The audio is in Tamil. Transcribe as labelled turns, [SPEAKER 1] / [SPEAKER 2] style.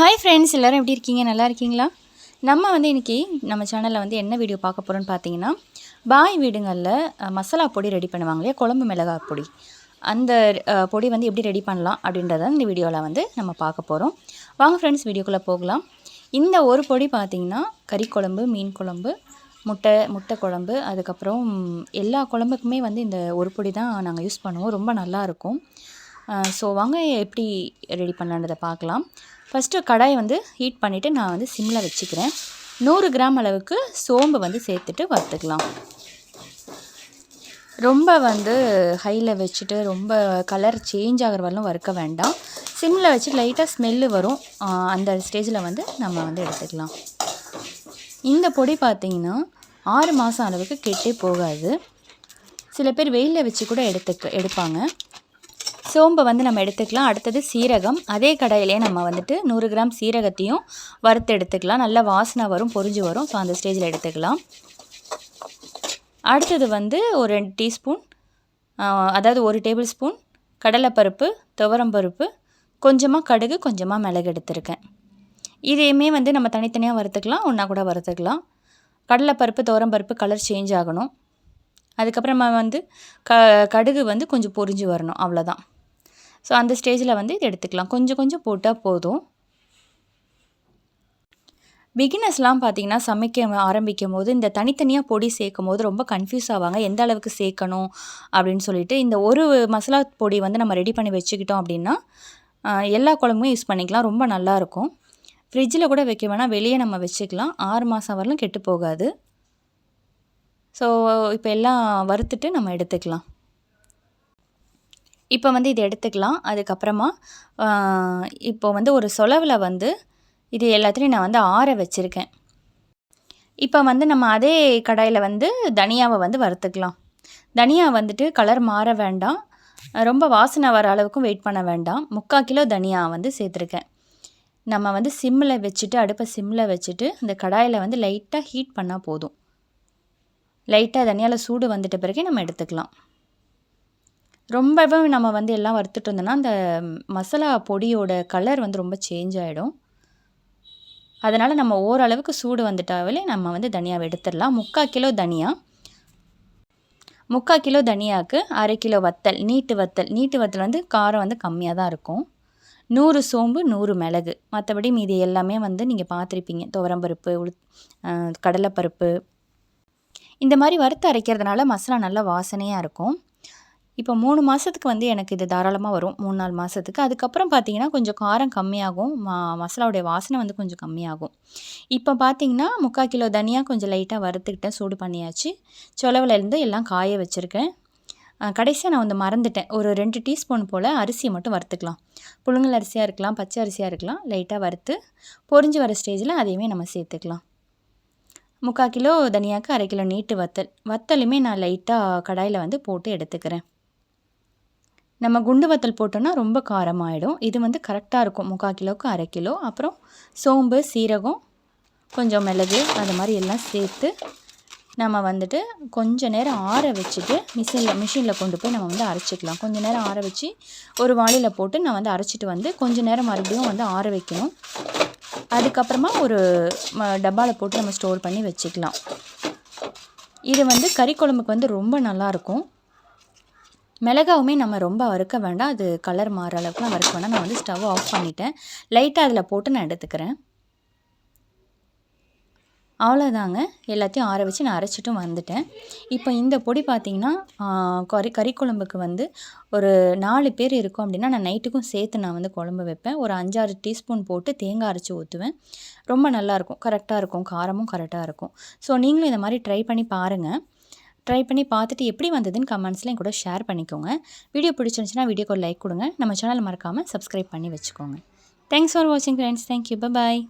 [SPEAKER 1] ஹாய் ஃப்ரெண்ட்ஸ் எல்லோரும் எப்படி இருக்கீங்க நல்லா இருக்கீங்களா நம்ம வந்து இன்றைக்கி நம்ம சேனலில் வந்து என்ன வீடியோ பார்க்க போகிறோன்னு பார்த்தீங்கன்னா பாய் வீடுங்களில் மசாலா பொடி ரெடி பண்ணுவாங்க இல்லையா குழம்பு மிளகாய் பொடி அந்த பொடி வந்து எப்படி ரெடி பண்ணலாம் அப்படின்றத இந்த வீடியோவில் வந்து நம்ம பார்க்க போகிறோம் வாங்க ஃப்ரெண்ட்ஸ் வீடியோக்குள்ளே போகலாம் இந்த ஒரு பொடி பார்த்திங்கன்னா கறி குழம்பு மீன் குழம்பு முட்டை முட்டை குழம்பு அதுக்கப்புறம் எல்லா குழம்புக்குமே வந்து இந்த ஒரு பொடி தான் நாங்கள் யூஸ் பண்ணுவோம் ரொம்ப நல்லாயிருக்கும் ஸோ வாங்க எப்படி ரெடி பண்ணலான்றதை பார்க்கலாம் ஃபஸ்ட்டு கடாயை வந்து ஹீட் பண்ணிவிட்டு நான் வந்து சிம்மில் வச்சுக்கிறேன் நூறு கிராம் அளவுக்கு சோம்பு வந்து சேர்த்துட்டு வறுத்துக்கலாம் ரொம்ப வந்து ஹையில் வச்சுட்டு ரொம்ப கலர் சேஞ்ச் ஆகிற வரலும் வறுக்க வேண்டாம் சிம்மில் வச்சு லைட்டாக ஸ்மெல்லு வரும் அந்த ஸ்டேஜில் வந்து நம்ம வந்து எடுத்துக்கலாம் இந்த பொடி பார்த்திங்கன்னா ஆறு மாதம் அளவுக்கு கெட்டே போகாது சில பேர் வெயிலில் வச்சு கூட எடுத்துக்க எடுப்பாங்க சோம்பை வந்து நம்ம எடுத்துக்கலாம் அடுத்தது சீரகம் அதே கடையிலே நம்ம வந்துட்டு நூறு கிராம் சீரகத்தையும் வறுத்து எடுத்துக்கலாம் நல்லா வாசனை வரும் பொறிஞ்சு வரும் ஸோ அந்த ஸ்டேஜில் எடுத்துக்கலாம் அடுத்தது வந்து ஒரு ரெண்டு டீஸ்பூன் அதாவது ஒரு டேபிள் ஸ்பூன் கடலைப்பருப்பு துவரம்பருப்பு கொஞ்சமாக கடுகு கொஞ்சமாக மிளகு எடுத்திருக்கேன் இதையுமே வந்து நம்ம தனித்தனியாக வறுத்துக்கலாம் ஒன்றா கூட வறுத்துக்கலாம் கடலைப்பருப்பு துவரம்பருப்பு கலர் சேஞ்ச் ஆகணும் அதுக்கப்புறமா வந்து க கடுகு வந்து கொஞ்சம் பொரிஞ்சு வரணும் அவ்வளோதான் ஸோ அந்த ஸ்டேஜில் வந்து இது எடுத்துக்கலாம் கொஞ்சம் கொஞ்சம் போட்டால் போதும் பிகினர்ஸ்லாம் பார்த்திங்கன்னா சமைக்க ஆரம்பிக்கும் போது இந்த தனித்தனியாக பொடி சேர்க்கும் போது ரொம்ப கன்ஃபியூஸ் ஆவாங்க எந்த அளவுக்கு சேர்க்கணும் அப்படின்னு சொல்லிட்டு இந்த ஒரு மசாலா பொடி வந்து நம்ம ரெடி பண்ணி வச்சுக்கிட்டோம் அப்படின்னா எல்லா குழம்புமே யூஸ் பண்ணிக்கலாம் ரொம்ப நல்லாயிருக்கும் ஃப்ரிட்ஜில் கூட வைக்க வேணால் வெளியே நம்ம வச்சுக்கலாம் ஆறு மாதம் வரலும் கெட்டு போகாது ஸோ இப்போ எல்லாம் வறுத்துட்டு நம்ம எடுத்துக்கலாம் இப்போ வந்து இது எடுத்துக்கலாம் அதுக்கப்புறமா இப்போ வந்து ஒரு சொலவில் வந்து இது எல்லாத்துலேயும் நான் வந்து ஆற வச்சுருக்கேன் இப்போ வந்து நம்ம அதே கடாயில் வந்து தனியாவை வந்து வறுத்துக்கலாம் தனியா வந்துட்டு கலர் மாற வேண்டாம் ரொம்ப வாசனை வர அளவுக்கும் வெயிட் பண்ண வேண்டாம் முக்கால் கிலோ தனியா வந்து சேர்த்துருக்கேன் நம்ம வந்து சிம்மில் வச்சுட்டு அடுப்பை சிம்மில் வச்சுட்டு அந்த கடாயில் வந்து லைட்டாக ஹீட் பண்ணால் போதும் லைட்டாக தனியாவில் சூடு வந்துட்ட பிறகு நம்ம எடுத்துக்கலாம் ரொம்பவும் நம்ம வந்து எல்லாம் வறுத்துட்டு இருந்தோம்னா அந்த மசாலா பொடியோட கலர் வந்து ரொம்ப சேஞ்ச் ஆகிடும் அதனால் நம்ம ஓரளவுக்கு சூடு வந்துட்டாவே நம்ம வந்து தனியாவை எடுத்துடலாம் முக்கால் கிலோ தனியா முக்கால் கிலோ தனியாவுக்கு அரை கிலோ வத்தல் நீட்டு வத்தல் நீட்டு வத்தல் வந்து காரம் வந்து கம்மியாக தான் இருக்கும் நூறு சோம்பு நூறு மிளகு மற்றபடி மீதி எல்லாமே வந்து நீங்கள் பார்த்துருப்பீங்க துவரம்பருப்பு உளு கடலைப்பருப்பு இந்த மாதிரி வறுத்து அரைக்கிறதுனால மசாலா நல்லா வாசனையாக இருக்கும் இப்போ மூணு மாதத்துக்கு வந்து எனக்கு இது தாராளமாக வரும் மூணு நாலு மாதத்துக்கு அதுக்கப்புறம் பார்த்தீங்கன்னா கொஞ்சம் காரம் கம்மியாகும் மா மசாலாவுடைய வாசனை வந்து கொஞ்சம் கம்மியாகும் இப்போ பார்த்தீங்கன்னா முக்கால் கிலோ தனியாக கொஞ்சம் லைட்டாக வறுத்துக்கிட்டேன் சூடு பண்ணியாச்சு சொலவிலேருந்து எல்லாம் காய வச்சுருக்கேன் கடைசியாக நான் வந்து மறந்துட்டேன் ஒரு ரெண்டு டீஸ்பூன் போல் அரிசியை மட்டும் வறுத்துக்கலாம் புழுங்கல் அரிசியாக இருக்கலாம் பச்சை அரிசியாக இருக்கலாம் லைட்டாக வறுத்து பொறிஞ்சு வர ஸ்டேஜில் அதையுமே நம்ம சேர்த்துக்கலாம் முக்கால் கிலோ தனியாக்கு அரை கிலோ நீட்டு வத்தல் வத்தலுமே நான் லைட்டாக கடாயில் வந்து போட்டு எடுத்துக்கிறேன் நம்ம குண்டு வத்தல் போட்டோன்னா ரொம்ப ஆகிடும் இது வந்து கரெக்டாக இருக்கும் முக்கால் கிலோவுக்கு அரை கிலோ அப்புறம் சோம்பு சீரகம் கொஞ்சம் மிளகு அது மாதிரி எல்லாம் சேர்த்து நம்ம வந்துட்டு கொஞ்சம் நேரம் ஆற வச்சுட்டு மிஷினில் மிஷினில் கொண்டு போய் நம்ம வந்து அரைச்சிக்கலாம் கொஞ்சம் நேரம் ஆற வச்சு ஒரு வாளியில் போட்டு நான் வந்து அரைச்சிட்டு வந்து கொஞ்சம் நேரம் மறுபடியும் வந்து ஆற வைக்கணும் அதுக்கப்புறமா ஒரு டப்பாவில் போட்டு நம்ம ஸ்டோர் பண்ணி வச்சுக்கலாம் இது வந்து கறி குழம்புக்கு வந்து ரொம்ப நல்லாயிருக்கும் மிளகாவுமே நம்ம ரொம்ப வறுக்க வேண்டாம் அது கலர் மாற நான் வறுக்க வேண்டாம் நான் வந்து ஸ்டவ் ஆஃப் பண்ணிட்டேன் லைட்டாக அதில் போட்டு நான் எடுத்துக்கிறேன் அவ்வளோதாங்க எல்லாத்தையும் ஆற வச்சு நான் அரைச்சிட்டும் வந்துட்டேன் இப்போ இந்த பொடி பார்த்திங்கன்னா கறி கறி குழம்புக்கு வந்து ஒரு நாலு பேர் இருக்கும் அப்படின்னா நான் நைட்டுக்கும் சேர்த்து நான் வந்து குழம்பு வைப்பேன் ஒரு அஞ்சாறு டீஸ்பூன் போட்டு தேங்காய் அரைச்சி ஊற்றுவேன் ரொம்ப நல்லாயிருக்கும் கரெக்டாக இருக்கும் காரமும் கரெக்டாக இருக்கும் ஸோ நீங்களும் இந்த மாதிரி ட்ரை பண்ணி பாருங்கள் ட்ரை பண்ணி பார்த்துட்டு எப்படி வந்ததுன்னு கமெண்ட்ஸ்லையும் கூட ஷேர் பண்ணிக்கோங்க வீடியோ பிடிச்சிருந்துச்சுன்னா வீடியோக்கு கால் லைக் கொடுங்க நம்ம சேனல் மறக்காமல் சப்ஸ்கிரைப் பண்ணி வச்சுக்கோங்க தேங்க்ஸ் ஃபார் வாட்சிங் ஃப்ரெண்ட்ஸ் தேங்க்யூ பாய்